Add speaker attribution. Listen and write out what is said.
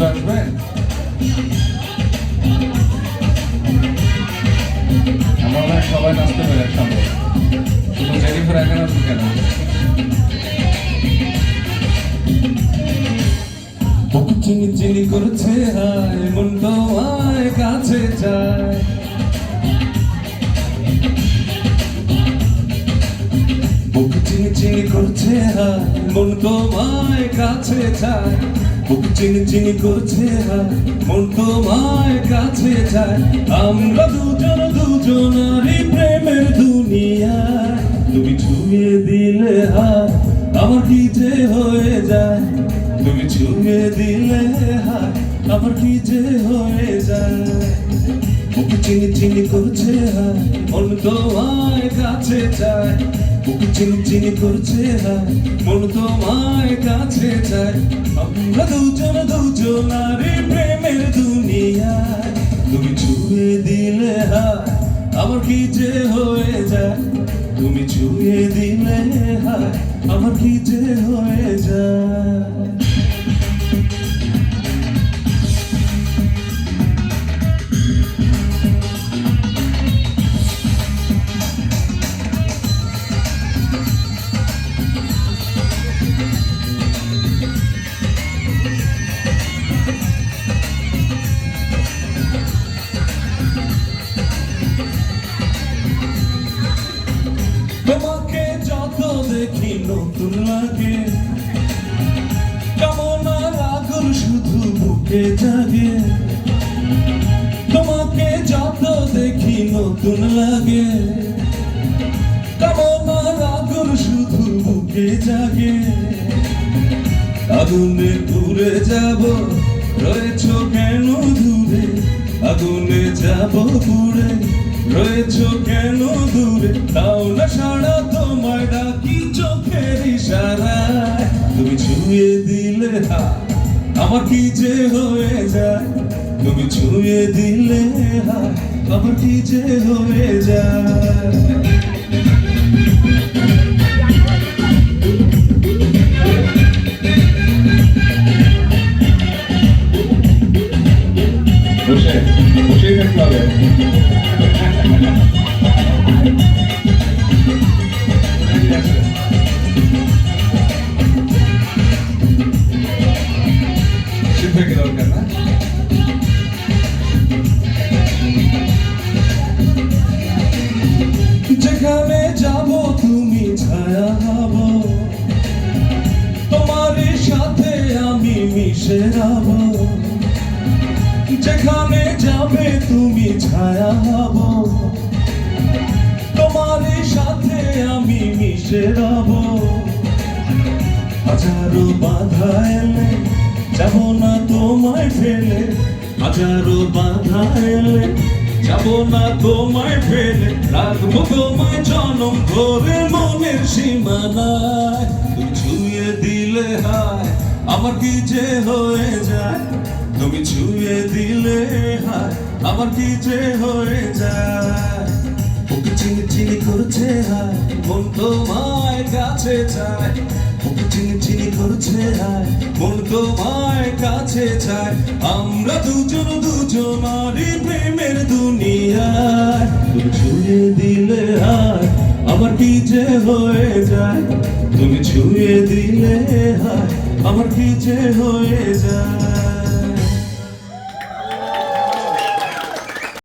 Speaker 1: একটু আসবেন আমরা ভাই সবাই নাচতে পারে একসঙ্গে শুধু জেনিফার একা নাচবে কেন চিনি চিনি করছে হায় মন আয় কাছে যায় বুক চিনি চিনি করছে হায় মন তোমায় কাছে যায় বুক চিনি চিনি করছে হায় মন তোমায় কাছে যায় আমরা দুজন, দুজনারই প্রেমের দুনিয়ায় তুমি ছুঁয়ে দিলে হায় আমার কি যে হয়ে যায়? তুমি ছুঁয়ে দিলে হায় আমার কি যে হয়ে যায়? বুক চিনি চিনি করছে হায় মন তোমায় কাছে চায়। বুক চিনি চিনি করছে না, মন তোমায় কাছে চায়। আমরা দুজন দুজন আরে প্রেমের দুনিয়ায়। তুমি ছুঁয়ে দিলে হায় আমার কি যে হয়ে যায়? তুমি ছুঁয়ে দিলে হায় আমার কি যে হয়ে যায়? তোমাকে যত দেখি নতুন লাগে। কেমন আগুন শুধু বুকে জাগে। তোমাকে যত দেখি নতুন লাগে। কেমন আগুন শুধু বুকে জাগে। আগুনে দূরে যাব, রয়েছ কেন দূরে? আগুনে যাব পুড়ে। রয়েছ কেন দূরে? তাও না সারা তোমায় ডাকি চোখের ইশারায়। তুমি ছুঁয়ে দিলে হাত, আমার কি যে হয়ে যায়? তুমি ছুঁয়ে দিলে হাত, আমার কি যে হয়ে যায়? থাকতে হবে। Thank you. যেখানে যাবে, তুমি ছায়া হব। তোমার সাথে আমি মিশে রব। হাজারো বাধা এলে যাব না তোমায় ফেলে। হাজারো বাধা এলে যাব না তোমায় ফেলে। রাখব তোমায় জনম ধরে মনের সীমানায়। ছুঁয়ে দিলে হায়, আমার কি যে হয়ে যায়? তুমি ছুঁয়ে দিলে হায়, আমার কি যে হয়ে যায়? ওকে চিনি চিনি করছে হায়, মন তোমায় কাছে চায়। ওকে চিনি চিনি করছে হায়, মন তোমায় কাছে চায়। আমরা দুজন দুজনারই প্রেমের দুনিয়ায়। তুমি ছুঁয়ে দিলে হায়, আমার কি যে হয়ে যায়? তুমি ছুঁয়ে দিলে হায়, আমার কি যে হয়ে যায়?